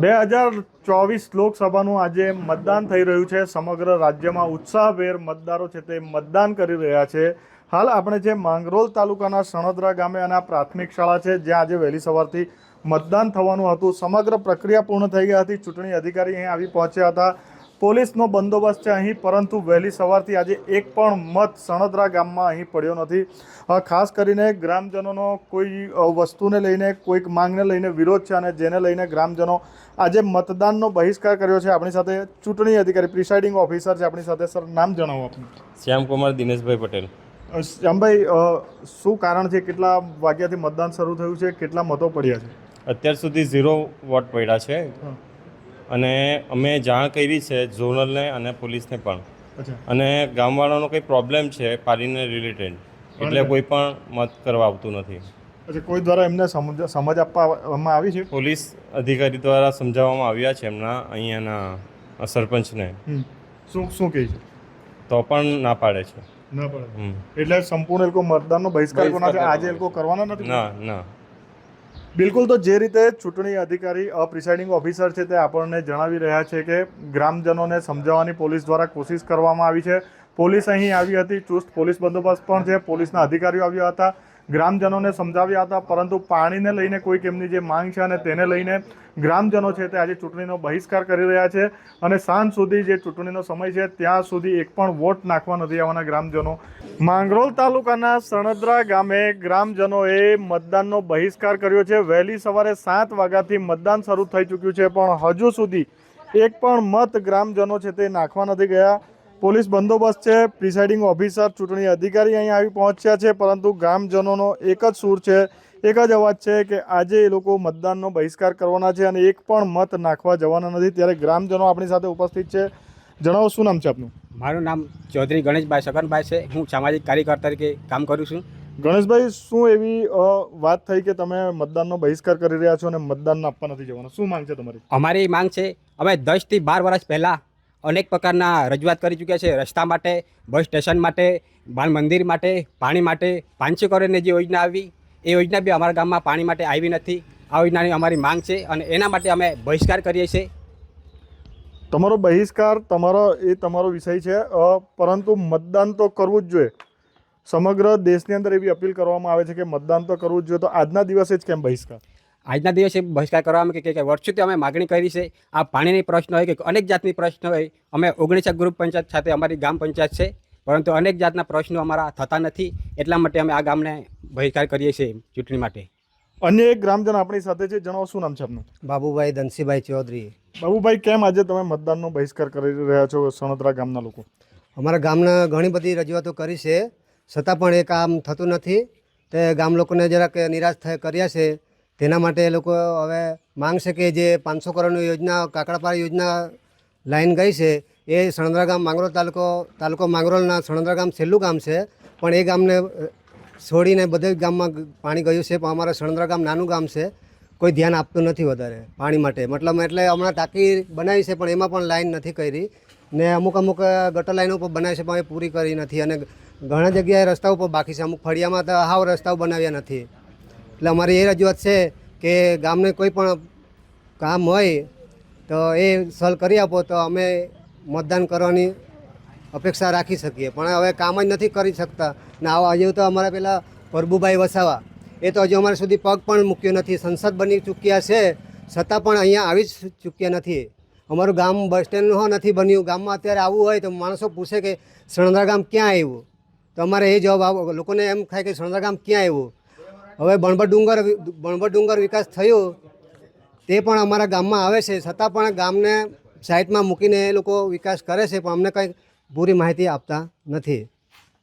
બે હજાર ચોવીસ લોકસભાનું આજે મતદાન થઈ રહ્યું છે. સમગ્ર રાજ્યમાં ઉત્સાહભેર મતદારો છે તે મતદાન કરી રહ્યા છે. હાલ આપણે જે માંગરોલ તાલુકાના સણોદરા ગામે અને આ પ્રાથમિક શાળા છે, જ્યાં આજે વહેલી સવારથી મતદાન થવાનું હતું. સમગ્ર પ્રક્રિયા પૂર્ણ થઈ ગઈ હતી. ચૂંટણી અધિકારી અહીં આવી પહોંચ્યા હતા. પોલીસનો બંદોબસ્ત છે અહીં પરંતુ વહેલી સવારથી આજે એક પણ મત સણદરા ગામમાં અહીં પડ્યો નથી. ખાસ કરીને ગ્રામજનોનો કોઈ વસ્તુને લઈને કોઈક માંગને લઈને વિરોધ છે અને જેને લઈને ગ્રામજનો આજે મતદાનનો બહિષ્કાર કર્યો છે. આપણી સાથે ચૂંટણી અધિકારી પ્રિસાઇડિંગ ઓફિસર છે. આપણી સાથે સર નામ જણાવો આપનું. શ્યામકુમાર દિનેશભાઈ પટેલ. શ્યામભાઈ શું કારણ છે? કેટલા વાગ્યાથી મતદાન શરૂ થયું છે? કેટલા મતો પડ્યા છે? અત્યાર સુધી ઝીરો વોટ પડ્યા છે. અને અમે જાણ કરી છે ઝોનલને અને પોલીસને પણ. અને ગામવાળાનો કંઈ પ્રોબ્લેમ છે પાડીને રિલેટેડ એટલે કોઈ પણ મત કરવા આવતું નથી. અચ્છા કોઈ દ્વારા એમને સમજ સમજ આપવામાં આવી છે? પોલીસ અધિકારી દ્વારા સમજાવવામાં આવ્યા છે એમના અહીંયાના સરપંચને. શું શું કહે છે? તો પણ ના પાડે છે. ના પાડે. એટલે સંપૂર્ણ એ લોકો મતદાનનો બહિષ્કાર આજે એ લોકો કરવાના નથી? ના ના. બિલકુલ, તો જે રીતે ચૂંટણી અધિકારી પ્રિસાઇડિંગ ઓફિસર છે તે આપણને જણાવી રહ્યા છે કે ગ્રામજનોને સમજાવવાની પોલીસ દ્વારા કોશિશ કરવામાં આવી છે. પોલીસ અહીં આવી હતી, ચુસ્ત પોલીસ બંદોબસ્ત પણ છે. પોલીસના અધિકારીઓ આવ્યા હતા. ગ્રામજનોને સમજાવ્યા હતા, પરંતુ પાણીને લઈને કોઈક એમની જે માંગ છે અને તેને લઈને ગ્રામજનો છે તે આજે ચૂંટણીનો બહિષ્કાર કરી રહ્યા છે અને સાંજ સુધી જે ચૂંટણીનો સમય છે ત્યાં સુધી એક પણ વોટ નાખવા નથી આવવાના ગ્રામજનો. માંગરોળ તાલુકાના સણદરા ગામે ગ્રામજનોએ મતદાનનો બહિષ્કાર કર્યો છે. વહેલી સવારે સાત વાગ્યાથી મતદાન શરૂ થઈ ચૂક્યું છે, પણ હજુ સુધી એક પણ મત ગ્રામજનો છે તે નાખવા નથી ગયા. પોલીસ બંદોબસ્ત છે. પ્રિસાઇડિંગ ઓફિસર ચૂંટણી અધિકારી અહીં આવી પહોંચ્યા છે પરંતુ ગ્રામજનોનો એક જ સૂર છે એક જ અવાજ છે કે આજે એ લોકો મતદાનનો બહિષ્કાર કરવાના છે અને એક પણ મત નાખવા જવાના નથી. ત્યારે ગ્રામજનો આપણી સાથે ઉપસ્થિત છે. જણાવો શું નામ છે આપનું? મારું નામ ચૌધરી ગણેશભાઈ સગનભાઈ છે. હું સામાજિક કાર્યકર તરીકે કામ કરું છું. ગણેશભાઈ શું એવી વાત થઈ કે તમે મતદાનનો બહિષ્કાર કરી રહ્યા છો અને મતદાન આપવા નથી જવાનો? શું માંગ છે તમારી? અમારી માંગ છે અમે દસથી બાર વર્ષ પહેલાં અનેક પ્રકારના રજૂઆત કરી ચૂક્યા છે. રસ્તા માટે, બસ સ્ટેશન માટે બાળ મંદિર માટે, પાણી માટે, પાંચસો કરોડની જે યોજના આવી, એ યોજના બી અમારા ગામમાં પાણી માટે આવી નથી. આ યોજનાની અમારી માંગ છે અને એના માટે અમે બહિષ્કાર કરીએ છીએ. તમારો બહિષ્કાર, તમારો, એ તમારો વિષય છે. પરંતુ મતદાન તો કરવું જ જોઈએ. સમગ્ર દેશની અંદર એવી અપીલ કરવામાં આવે છે કે મતદાન તો કરવું જ જોઈએ. તો આજના દિવસે જ કેમ બહિષ્કાર? આજના દિવસે બહિષ્કાર કરવામાં કે કે વર્ષોથી અમે માગણી કરી છે. આ પાણીની પ્રશ્ન હોય કે અનેક જાતની પ્રશ્ન હોય. અમે ઓગણીસેક ગ્રુપ પંચાયત સાથે અમારી ગામ પંચાયત છે. પરંતુ અનેક જાતના પ્રશ્નો અમારા થતા નથી. એટલા માટે અમે આ ગામને બહિષ્કાર કરીએ છીએ ચૂંટણી માટે. અન્ય એક ગ્રામજન આપણી સાથે છે. જણાવો શું નામ છે આપનું? બાબુભાઈ ધનસીભાઈ ચૌધરી. બાબુભાઈ કેમ આજે તમે મતદાનનો બહિષ્કાર કરી રહ્યા છો સણોદરા ગામના લોકો? અમારા ગામના ઘણી બધી રજૂઆતો કરી છે. છતાં પણ એ કામ થતું નથી. તે ગામ લોકોને જરાક નિરાશ થઈ કર્યા છે. તેના માટે એ લોકો હવે માંગ છે કે જે પાંચસો કરોડની યોજના કાકડાપાર યોજના લાઈન ગઈ છે, એ સણંદરા ગામ માંગરોળ તાલુકો તાલુકો માંગરોળના સણંદરા ગામ છેલ્લું ગામ છે. પણ એ ગામને છોડીને બધે ગામમાં પાણી ગયું છે. પણ અમારા સણંદરા ગામ નાનું ગામ છે. કોઈ ધ્યાન આપતું નથી વધારે પાણી માટે. મતલબ એટલે હમણાં ટાંકી બનાવી છે, પણ એમાં પણ લાઈન નથી કરી. ને અમુક અમુક ગટર લાઈનો ઉપર બનાવી છે, પણ એ પૂરી કરી નથી. અને ઘણા જગ્યાએ રસ્તાઓ પર બાકી છે. અમુક ફળિયામાં તો હાવ રસ્તાઓ બનાવ્યા નથી. એટલે અમારી એ રજૂઆત છે કે ગામને કોઈ પણ કામ હોય તો એ સોલ્વ કરી આપો તો અમે મતદાન કરવાની અપેક્ષા રાખી શકીએ. પણ હવે કામ જ નથી કરી શકતા. ને આવા હજુ તો અમારા પેલા પ્રભુભાઈ વસાવા, એ તો હજુ અમારા સુધી પગ પણ મૂક્યો નથી. સંસદ બની ચૂક્યા છે, છતાં પણ અહીંયા આવી જ ચૂક્યા નથી. અમારું ગામ બસ સ્ટેન્ડ નથી બન્યું. ગામમાં અત્યારે આવવું હોય તો માણસો પૂછે કે સણંદરા ગામ ક્યાં આવ્યું? તો અમારે એ જવાબ આવો. લોકોને એમ થાય કે સણંદરા ગામ ક્યાં આવ્યું? હવે બણબર ડુંગર બણબર ડુંગર વિકાસ થયો, તે પણ અમારા ગામમાં આવે છે. છતાં પણ ગામને સાઈડમાં મૂકીને એ લોકો વિકાસ કરે છે, પણ અમને કંઈ પૂરી માહિતી આપતા નથી.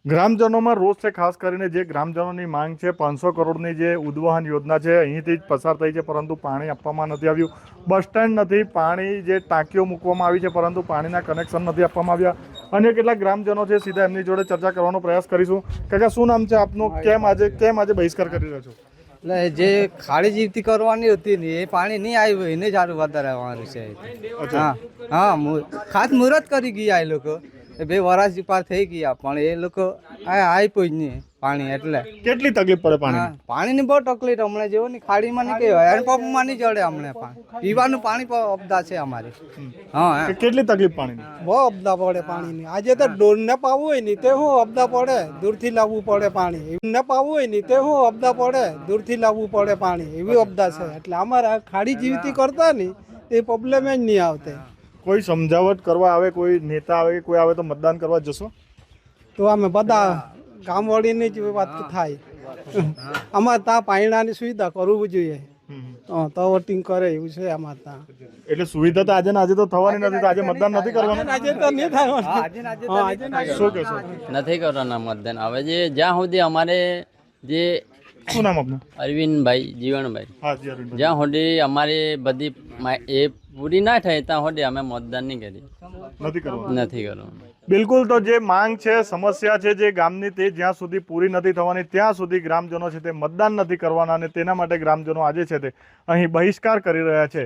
ગ્રામજનોમાં રોષ છે, ખાસ કરીને જે ગ્રામજનોની માંગ છે, પાંચસો કરોડની જે ઉદ્વહન યોજના છે, અહીંથી જ પસાર થઈ છે, પરંતુ પાણી આપવામાં નથી આવ્યું. બસ સ્ટેન્ડ નથી, પાણી જે ટાંકીઓ મૂકવામાં આવી છે, પરંતુ પાણીના કનેક્શન નથી આપવામાં આવ્યા. અન્ય કેટલાક ગ્રામજનો છે સીધા એમની જોડે ચર્ચા કરવાનો પ્રયાસ કરીશું. કાકા શું નામ છે આપનું? કેમ આજે કેમ આજે બહિષ્કાર કરી રહ્યો છો? એટલે જે ખાડી જીવતી કરવાની હતી ને એ પાણી નહીં આવ્યું એને જ વધારે આવવાનું છે હા હા ખાસ મુહૂર્ત કરી ગયા એ લોકો. એ બે વરસ પાર થઈ ગયા પણ એ લોકો આ આપ્યું જ નહીં પાણી એટલે. કેટલી તકલીફ પડે પાણી પાણીની બહુ તકલીફ હમણાં જેવો ની ખાડીમાં નહીં કહેવાય હેન્ડપંપમાં નહીં જડે અમને પાણી. પીવાનું પાણી અબદા છે અમારી. હા હા. કેટલી તકલીફ પાણીની? બહુ અબદા પડે પાણીની. આજે તો ડોરને પાવું હોય ને તે હું અબદા પડે દૂરથી લાવવું પડે પાણી. ને પાવું હોય ને તે હું અબદા પડે દૂરથી લાવવું પડે પાણી. એવી અબદા છે. એટલે અમારા ખાડી જીવતી કરતા ને એ પ્રોબ્લેમ જ નહીં આવતે. કોઈ સમજાવટ કરવા આવે કોઈ નેતા આવે કે કોઈ આવે તો મતદાન કરવા જશો? તો અમે બધા ગામવાળીની જ વાત થાય. અમારે ત્યાં પાણીની સુવિધા કરવું જોઈએ. હા, તો વોટિંગ કરે એવું છે અમારે ત્યાં. એટલે સુવિધા તો આજે આજે તો થવાની નથી તો આજે મતદાન નથી કરવાનું? આજે તો નહીં થાય શું કહેશો? નથી કરવાના મતદાન. હવે જે જ્યાં સુધી અમારે જે શું નામ આપનું? અરવિંદભાઈ જીવણભાઈ હા જી અરવિંદભાઈ. જ્યાં સુધી અમારી બધી એ પૂરી ના થાય ત્યાં સુધી અમે મતદાન નહીં કરી. નથી કરવું નથી કરવાનું. બિલકુલ તો જે માંગ છે સમસ્યા છે જે ગામની તે જ્યાં સુધી પૂરી નથી થવાની ત્યાં સુધી ગ્રામજનો છે તે મતદાન નથી કરવાના અને તેના માટે ગ્રામજનો આજે છે તે અહીં બહિષ્કાર કરી રહ્યા છે.